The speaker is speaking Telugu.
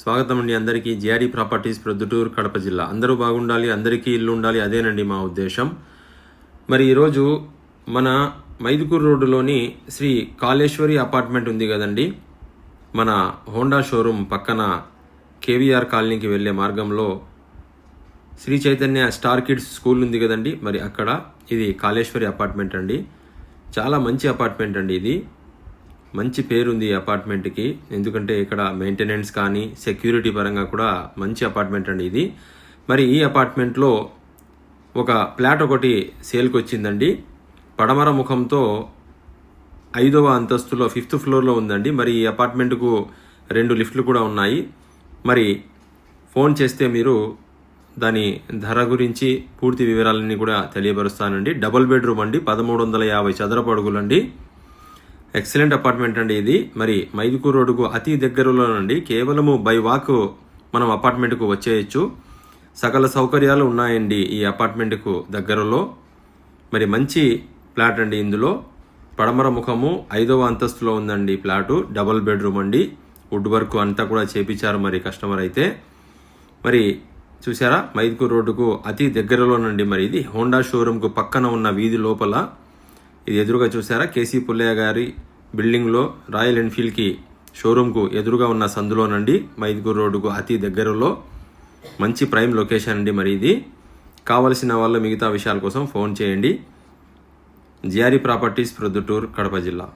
స్వాగతం అండి అందరికీ. జిఆర్ఈ ప్రాపర్టీస్ ప్రొద్దుటూరు కడప జిల్లా. అందరూ బాగుండాలి అందరికీ ఇల్లు ఉండాలి అదేనండి మా ఉద్దేశం. మరి ఈరోజు మన మైదుకూరు రోడ్డులోని శ్రీ కాళేశ్వరి అపార్ట్మెంట్ ఉంది కదండి. మన హోండా షోరూమ్ పక్కన కేవీఆర్ కాలనీకి వెళ్ళే మార్గంలో Sri Chaitanya star kids school ఉంది కదండి. మరి అక్కడ ఇది కాళేశ్వరి అపార్ట్మెంట్ అండి. చాలా మంచి అపార్ట్మెంట్ అండి ఇది. మంచి పేరుంది ఈ అపార్ట్మెంట్కి. ఎందుకంటే ఇక్కడ మెయింటెనెన్స్ కానీ సెక్యూరిటీ పరంగా కూడా మంచి అపార్ట్మెంట్ అండి ఇది. మరి ఈ అపార్ట్మెంట్లో ఒక ప్లాట్ ఒకటి సేల్కి వచ్చిందండి. పడమర ముఖంతో ఐదవ అంతస్తులో ఫిఫ్త్ ఫ్లోర్లో ఉందండి. మరి ఈ అపార్ట్మెంట్కు రెండు లిఫ్ట్లు కూడా ఉన్నాయి. మరి ఫోన్ చేస్తే మీరు దాని ధర గురించి పూర్తి వివరాలన్నీ కూడా తెలియపరుస్తానండి. డబుల్ బెడ్రూమ్ అండి పదమూడు వందల యాభై చదరపు అడుగులండి. ఎక్సలెంట్ అపార్ట్మెంట్ అండి ఇది. మరి మైదుకూరు రోడ్డుకు అతి దగ్గరలోనండి కేవలము బై వాక్ మనం అపార్ట్మెంట్కు వచ్చేయచ్చు. సకల సౌకర్యాలు ఉన్నాయండి ఈ అపార్ట్మెంట్కు దగ్గరలో. మరి మంచి ఫ్లాట్ అండి ఇందులో. పడమర ముఖము ఐదవ అంతస్తులో ఉందండి ఫ్లాటు డబుల్ బెడ్రూమ్ అండి. వుడ్ వర్క్ అంతా కూడా చేపించారు మరి కస్టమర్ అయితే. మరి చూసారా? మైదుకూరు రోడ్డుకు అతి దగ్గరలోనండి మరి ఇది హోండా షోరూమ్కు పక్కన ఉన్న వీధి లోపల ఇది ఎదురుగా చూసారా కేసీ పుల్లయ్య గారి బిల్డింగ్లో రాయల్ ఎన్ఫీల్డ్కి షోరూమ్కు ఎదురుగా ఉన్న సందులోనండి మైదుగూరు రోడ్డుకు అతి దగ్గరలో. మంచి ప్రైమ్ లొకేషన్ అండి మరి ఇది. కావలసిన వాళ్ళ మిగతా విషయాల కోసం ఫోన్ చేయండి. జిఆర్ఈ ప్రాపర్టీస్ ప్రొద్దుటూర్ కడప జిల్లా.